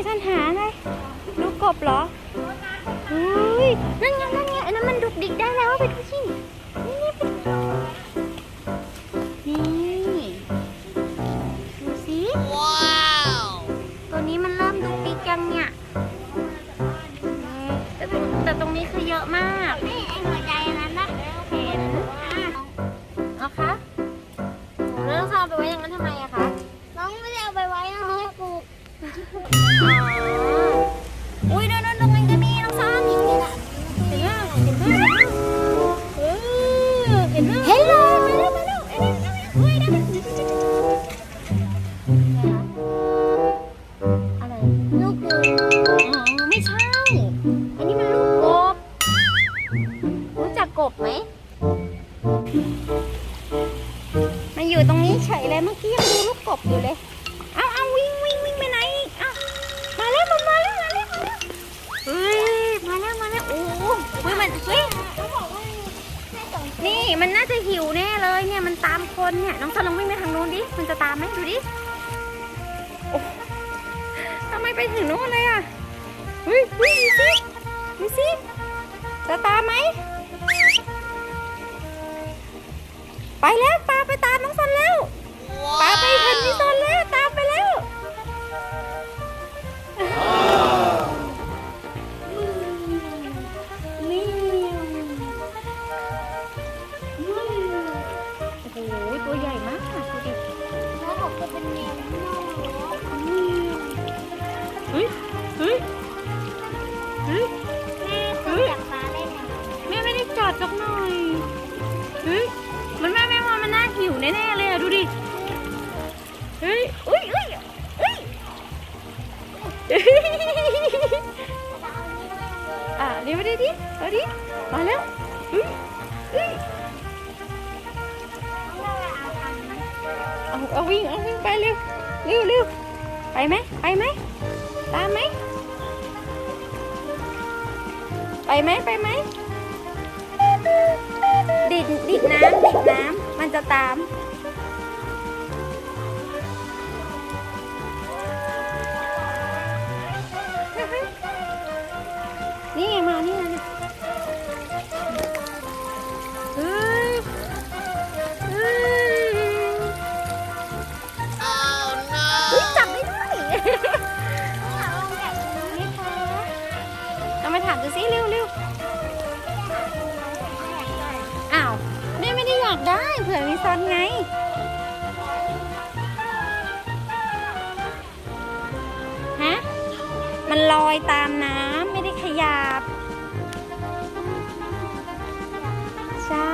มีทันหาอะไรลูกกบเหรออุ้ยนั่นไงนั่นไงอันนั้นมันดุกดิกได้แล้วไปดูสินี่ไปดูนี่ดูสิว้าวตัวนี้มันเริ่มดุกดิกยังเนี่ยแต่ตรงแต่ตรงนี้คือเยอะมาก อยู่ตรงนี้เฉยเลยเมื่อกี้ยังดูลูกกบอยู่เลย เอาเอาวิ่งวิ่งวิ่งไปไหนอีกเอามาแล้วมันมาแล้วมาแล้วมาแล้วเฮ้ยมาแล้วมาแล้วโอ้โหเฮ้ยมันเฮ้ยเขาบอกว่าให้ส่งนี่มันน่าจะหิวแน่เลยเนี่ยมันตามคนเนี่ยน้องสลองวิ่งไปทางนู้นดิมันจะตามไหมดูดิโอ้ทำไมไปถึงโน้นเลยอะเฮ้ยเฮ้ยดูสิดูสิจะตามไหม ไปแล้วปลาไปตามน้องสันแล้วปลาไปเห็นพี่สันแล้วตามไปแล้วนี่โอ้โหตัวใหญ่มากดูดิเขาบอกจะเป็นแมวเฮ้ยเฮ้ย เอาดิมาแล้วเฮ้ยเฮ้ยเอาเอาวิ่งเอาวิ่งไปเร็วเร็วเร็วไปไหมไปไหมตามไหมไปไหมไปไหมดิดดิดน้ำดิดน้ำมันจะตาม อยากได้เผื่อมีซอนไง ฮะ มันลอยตามน้ำไม่ได้ขยับ ใช่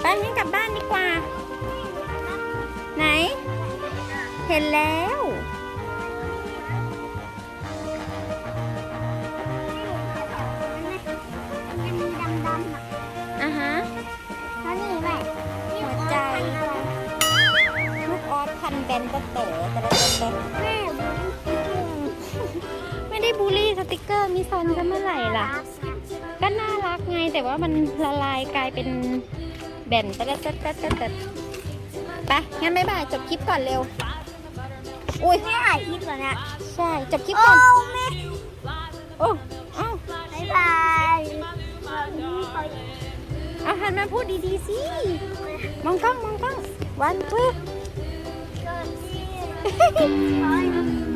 ไปงั้นกลับบ้านดีกว่า ไหน เห็นแล้ว นแบนตะเต๋อแต่ละตะเต๋อแม่ไม่ได้บูลลี่สติกเกอร์มีซอนกันเมื่อไหร่ล่ะ ก็น่ารักไงแต่ว่ามันละลายกลายเป็นแบนตะละตะตะตะตะไปงั้นบ๊ายบายจบคลิปก่อนเร็ว อุ้ยแม่ถ่ายคลิปก่อนเนี่ยใช่จบคลิปโอ้ก่อนแม่โอ้เอ้าบ๊ายบายเอาหันมาพูดดีๆสิ มองกล้องมองกล้อง วันทูเกิดที่ Bye.